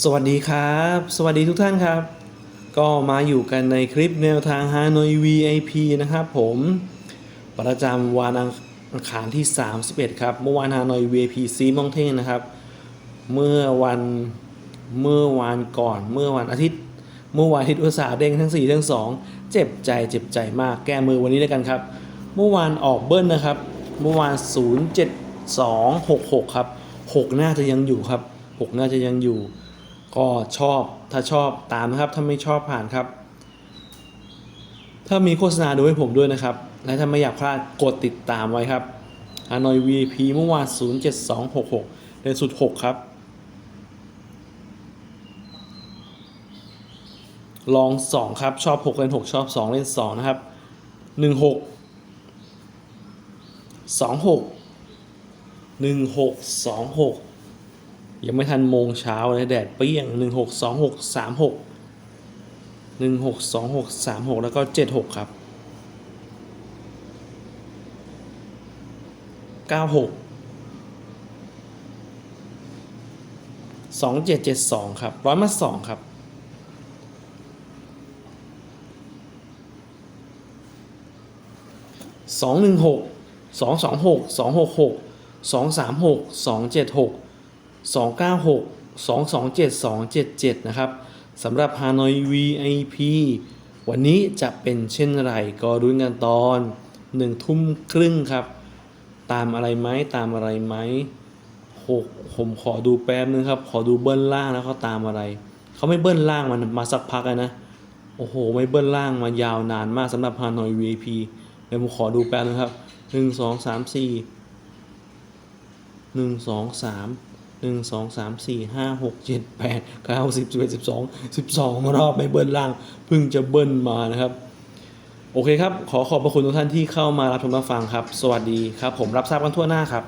สวัสดีครับ สวัสดีทุกท่านครับ ก็มาอยู่กันในคลิปแนวทาง Hanoi VIP นะครับผมประจำวันอังคารที่ 31 ครับ เมื่อวาน Hanoi VIP ซีมองเท่งนะครับ เมื่อวันเมื่อวานก่อน เมื่อวันอาทิตย์ เมื่อวานอาทิตย์อุตสาห์เด้งทั้ง 4 ทั้ง 2 เจ็บใจเจ็บใจมากแก้มือวันนี้แล้วกันครับ เมื่อวานออกเบิ้ลนะครับ เมื่อวาน 07266 ครับ 6 น่าจะยังอยู่ครับ 6 น่าจะยังอยู่ ก็ชอบถ้าชอบตามนะครับ ถ้าไม่ชอบผ่านครับ ถ้ามีโฆษณาดูให้ผมด้วยนะครับ และถ้าไม่อยากพลาดกดติดตามไว้ครับ Hanoi VIP เมื่อวาน 07266เดือนสุด 6 ครับ ลอง 2 ครับ ชอบ 6 เล่น 6 ชอบ 2 เล่น 2 นะครับ 16 26 16 26 ยังไม่ทันโมงเช้าเลยแดดเปรี้ยง 16 26 36 16 26 36 แล้วก็ 76 ครับ 96 2772 ครับร้อยมา2ครับสองหนึ่งหกสองสองหกสองหกหกสองสามหกสองเจ็ดหก สองเก้าหกสองสองเจ็ดสองเจ็ดเจ็ดนะครับสำหรับ Hanoi VIP วันนี้จะเป็นเช่นไรก็รุ้นกันตอนหนึ่งทุ่มครึ่งครับ ตามอะไรไหมตามอะไรไหมหกผมขอดูแป๊บนึงครับ ขอดูเบิ้ลล่างแล้วเขาตามอะไร เขาไม่เบิ้ลล่างมันมาสักพักนะ โอ้โห ไม่เบิ้ลล่างมายาวนานมากสำหรับ Hanoi VIP เดี๋ยวผมขอดูแป๊บนึงครับหนึ่งสองสามสี่หนึ่งสองสาม หนึ่งสองสามสี่ห้าหกเจ็ดแปดเก้าสิบสิบเอ็ดสิบสองสิบสองรอบไม่เบิ้ลล่างเพิ่งจะเบิ้ลมานะครับ โอเคครับ ขอขอบพระคุณทุกท่านที่เข้ามารับชมรับฟังครับ สวัสดีครับ ผมรับทราบกันทั่วหน้าครับ